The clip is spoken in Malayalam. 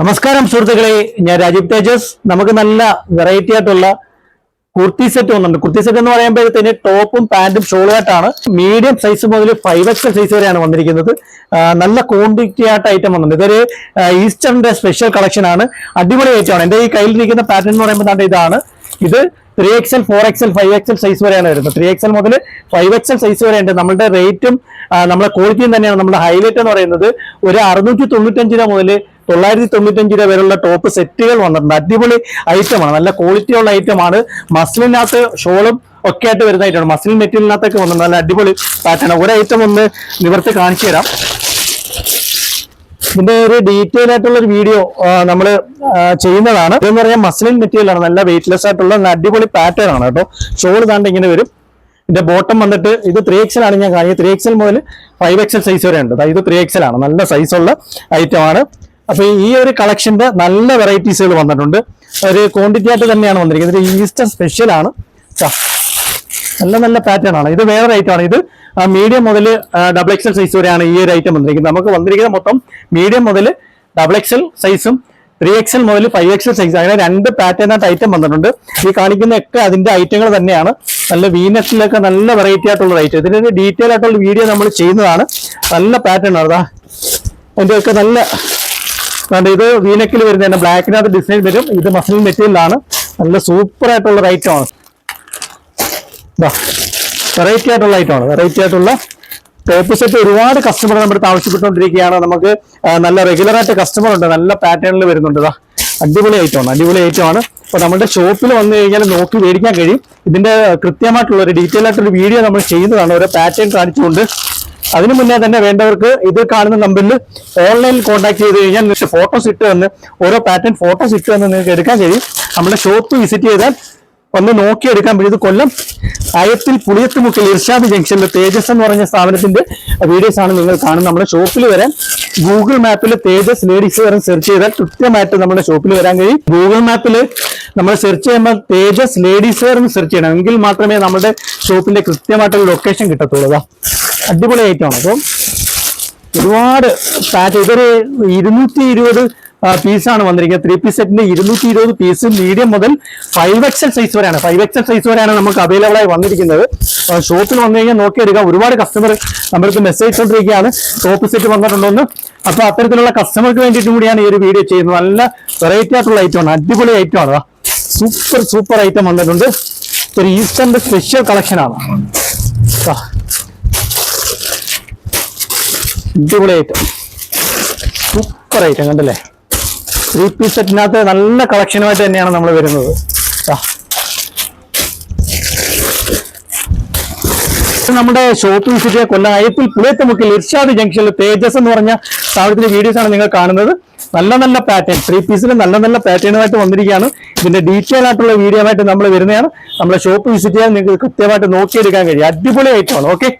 നമസ്കാരം സുഹൃത്തുക്കളെ. ഞാൻ രാജീവ് തേജസ്. നമുക്ക് നല്ല വെറൈറ്റി ആയിട്ടുള്ള കുർത്തി സെറ്റ് ഒന്നുണ്ട് കുർത്തി സെറ്റ് എന്ന് പറയുമ്പോഴത്തേന് ടോപ്പും പാന്റും ഷോളുമായിട്ടാണ് മീഡിയം സൈസ് മുതൽ ഫൈവ് എക്സൽ സൈസ് വരെയാണ് വന്നിരിക്കുന്നത്. നല്ല ക്വാണ്ടിറ്റി ആയിട്ട് ഐറ്റം വന്നിട്ടുണ്ട്. ഇതൊരു ഈസ്റ്ററിന്റെ സ്പെഷ്യൽ കളക്ഷൻ ആണ്. അടിപൊളി ഐറ്റം ആണ്. എന്റെ ഈ കയ്യിലിരിക്കുന്ന പാറ്റേൺ എന്ന് പറയുമ്പോൾ ഇതാണ്. ഇത് three XL four XL five XL size വരെയാണ് വരുന്നത്. ത്രീ എക്സൽ മുതൽ ഫൈവ് എക്സൽ സൈസ് വരെ ഉണ്ട്. നമ്മുടെ റേറ്റും നമ്മുടെ ക്വാളിറ്റിയും തന്നെയാണ്. നമ്മുടെ ഹൈലൈറ്റ് എന്ന് പറയുന്നത് ഒരു അറുന്നൂറ്റി രൂപ മുതൽ തൊള്ളായിരത്തി തൊണ്ണൂറ്റഞ്ച് രൂപ വരെയുള്ള ടോപ്പ് സെറ്റുകൾ വന്നിട്ടുണ്ട്. അടിപൊളി ഐറ്റമാണ് നല്ല ക്വാളിറ്റി ഉള്ള ഐറ്റമാണ് മസ്ലിനകത്ത് ഷോളും ഒക്കെ ആയിട്ട് വരുന്ന ഐറ്റമാണ് മസ്ലിൻ മെറ്റീരിയലിനകത്തൊക്കെ വന്നിട്ടുണ്ട്. നല്ല അടിപൊളി പാറ്റേൺ ഒരു ഐറ്റം ഒന്ന് നിവർത്തി കാണിച്ചു തരാം. ഇതിന്റെ ഒരു ഡീറ്റെയിൽ ആയിട്ടുള്ള ഒരു വീഡിയോ നമ്മൾ ചെയ്യുന്നതാണ്. ഇതെന്ന് പറയാൻ മസ്ലിൻ മെറ്റീരിയൽ ആണ്. നല്ല വെയിറ്റ്ലെസ് ആയിട്ടുള്ള നല്ല അടിപൊളി പാറ്റേൺ ആണ് കേട്ടോ. ഷോൾ താണ്ട് ഇങ്ങനെ വരും. ഇതിന്റെ ബോട്ടം വന്നിട്ട് ഇത് ത്രീ എക്സൽ ആണ് ഞാൻ കാണിയത് ത്രീ എക്സൽ മുതൽ ഫൈവ് എക്സൽ സൈസ് വരെ ഉണ്ട്. ഇത് ത്രീ എക്സൽ ആണ്. നല്ല സൈസ് ഉള്ള ഐറ്റം ആണ്. അപ്പൊ ഈ ഒരു കളക്ഷന്റെ നല്ല വെറൈറ്റീസുകൾ വന്നിട്ടുണ്ട്. ഒരു ക്വാണ്ടിറ്റി ആയിട്ട് തന്നെയാണ് വന്നിരിക്കുന്നത്. ഇത് ഈസ്റ്റർ സ്പെഷ്യൽ ആണ്. നല്ല നല്ല പാറ്റേൺ ആണ്. ഇത് വേറെ ഐറ്റം ആണ്. ഇത് മീഡിയം മുതൽ ഡബിൾ എക്സൽ സൈസ് വരെയാണ് ഈ ഒരു ഐറ്റം വന്നിരിക്കുന്നത്. നമുക്ക് വന്നിരിക്കുന്ന മൊത്തം മീഡിയം മുതൽ ഡബിൾ എക്സൽ സൈസും ത്രീ എക്സൽ മുതൽ ഫൈവ് എക്സൽ സൈസ് അങ്ങനെ രണ്ട് പാറ്റേൺ ആയിട്ട് ഐറ്റം വന്നിട്ടുണ്ട്. ഈ കാണിക്കുന്ന ഒക്കെ അതിന്റെ ഐറ്റങ്ങൾ തന്നെയാണ്. നല്ല വീനസിലൊക്കെ നല്ല വെറൈറ്റി ആയിട്ടുള്ള ഐറ്റം ഇതിന്റെ ഡീറ്റെയിൽ ആയിട്ടുള്ള വീഡിയോ നമ്മൾ ചെയ്യുന്നതാണ്. നല്ല പാറ്റേൺ ആണ്. അതാ അതിന്റെ ഒക്കെ നല്ല കണ്ടോ, ഇത് വീനക്കിൽ വരുന്ന തന്നെ ബ്ലാക്കിനകത്ത് ഡിസൈൻ വരും. ഇത് മസിൽ മെറ്റീരിയലാണ് നല്ല സൂപ്പർ ആയിട്ടുള്ള ഐറ്റം ആണ്. വെറൈറ്റി ആയിട്ടുള്ള ഐറ്റം ആണ്. വെറൈറ്റി ആയിട്ടുള്ള ടോപ്പ് സെറ്റ് ഒരുപാട് കസ്റ്റമർ നമ്മൾ അടുത്ത് നമുക്ക് നല്ല റെഗുലർ ആയിട്ട് കസ്റ്റമർ ഉണ്ട്. നല്ല പാറ്റേണിൽ വരുന്നുണ്ട്. ഇതാ അടിപൊളി ഐറ്റമാണ് അടിപൊളി ഐറ്റമാണ് അപ്പൊ നമ്മുടെ ഷോപ്പിൽ വന്നു കഴിഞ്ഞാൽ നോക്കി മേടിക്കാൻ കഴിയും. ഇതിന്റെ കൃത്യമായിട്ടുള്ള ഒരു ഡീറ്റെയിൽ ആയിട്ടുള്ള വീഡിയോ നമ്മൾ ചെയ്യുന്നതാണ്. ഓരോ പാറ്റേൺ കാണിച്ചുകൊണ്ട് അതിനു മുന്നേ തന്നെ വേണ്ടവർക്ക് ഇത് കാണുന്ന നമ്പറിൽ ഓൺലൈനിൽ കോൺടാക്ട് ചെയ്ത് കഴിഞ്ഞാൽ നിങ്ങൾക്ക് ഫോട്ടോസ് ഇട്ട് തന്ന് ഓരോ പാറ്റേൺ ഫോട്ടോസ് ഇട്ട് തന്ന് നിങ്ങൾക്ക് എടുക്കാൻ കഴിയും. നമ്മുടെ ഷോപ്പ് വിസിറ്റ് ചെയ്താൽ ഒന്ന് നോക്കിയെടുക്കാൻ പറ്റും. ഇത് കൊല്ലം അയത്തിൽ പുളിയത്തുമുക്കിൽ ഇർഷാദ് ജംഗ്ഷനിൽ തേജസ് എന്ന് പറഞ്ഞ സ്ഥാപനത്തിന്റെ വീഡിയോസ് ആണ് നിങ്ങൾ കാണുന്നത്. നമ്മുടെ ഷോപ്പിൽ വരാൻ ഗൂഗിൾ മാപ്പിൽ തേജസ് ലേഡീസ് വരെ സെർച്ച് ചെയ്താൽ കൃത്യമായിട്ട് നമ്മുടെ ഷോപ്പിൽ വരാൻ കഴിയും. ഗൂഗിൾ മാപ്പിൽ നമ്മൾ സെർച്ച് ചെയ്യുമ്പോൾ തേജസ് ലേഡീസ് എന്ന് സെർച്ച് ചെയ്യണം. എങ്കിൽ മാത്രമേ നമ്മുടെ ഷോപ്പിന്റെ കൃത്യമായിട്ടുള്ള ലൊക്കേഷൻ കിട്ടത്തുള്ളൂ. അടിപൊളി ഐറ്റമാണ് അപ്പം ഒരുപാട് പാറ്റ് ഇതൊരു ഇരുന്നൂറ്റി ഇരുപത് പീസാണ് വന്നിരിക്കുന്നത്. ത്രീ പീസ് സെറ്റിന്റെ ഇരുന്നൂറ്റി ഇരുപത് പീസ് മീഡിയം മുതൽ ഫൈവ് എക്സൽ സൈസ് വരെയാണ്. ഫൈവ് എക്സൽ സൈസ് വരെയാണ് നമുക്ക് അവൈലബിൾ ആയി വന്നിരിക്കുന്നത്. ഷോപ്പിൽ വന്നു കഴിഞ്ഞാൽ നോക്കിയെടുക്കാം. ഒരുപാട് കസ്റ്റമർ നമ്മൾക്ക് മെസ്സേജ് കൊണ്ടിരിക്കുകയാണ് ടോപ്പ് സെറ്റ് വന്നിട്ടുണ്ടോന്ന്. അപ്പൊ അത്തരത്തിലുള്ള കസ്റ്റമർക്ക് വേണ്ടിയിട്ടും കൂടിയാണ് ഈ ഒരു വീഡിയോ ചെയ്യുന്നത്. നല്ല വെറൈറ്റി ആയിട്ടുള്ള ഐറ്റമാണ് അടിപൊളി ഐറ്റമാണ് സൂപ്പർ സൂപ്പർ ഐറ്റം വന്നിട്ടുണ്ട്. ഒരു ഈസ്റ്ററിന്റെ സ്പെഷ്യൽ കളക്ഷനാണ് അടിപൊളി ഐറ്റം സൂപ്പർ ഐറ്റം കണ്ടല്ലേ ത്രീ പീസ് സെറ്റിനകത്ത് നല്ല കളക്ഷനുമായിട്ട് തന്നെയാണ് നമ്മൾ വരുന്നത്. നമ്മുടെ ഷോപ്പ് വിസിറ്റ് കൊല്ലം അയപ്പിൽ പുളിയത്തുമുക്കിൽ ഇർഷാദ് ജംഗ്ഷനിൽ തേജസ് എന്ന് പറഞ്ഞ സ്ഥാപനത്തിന്റെ വീഡിയോസ് ആണ് നിങ്ങൾ കാണുന്നത്. നല്ല നല്ല പാറ്റേൺ ത്രീ പീസിൽ നല്ല നല്ല പാറ്റേണുമായിട്ട് വന്നിരിക്കുകയാണ്. ഇതിന്റെ ഡീറ്റെയിൽ ആയിട്ടുള്ള വീഡിയോ ആയിട്ട് നമ്മൾ വരുന്നതാണ്. നമ്മുടെ ഷോപ്പ് വിസിറ്റ് ചെയ്യാൻ നിങ്ങൾക്ക് കൃത്യമായിട്ട് നോക്കിയെടുക്കാൻ കഴിയും. അടിപൊളി ഐറ്റമാണ് ഓക്കെ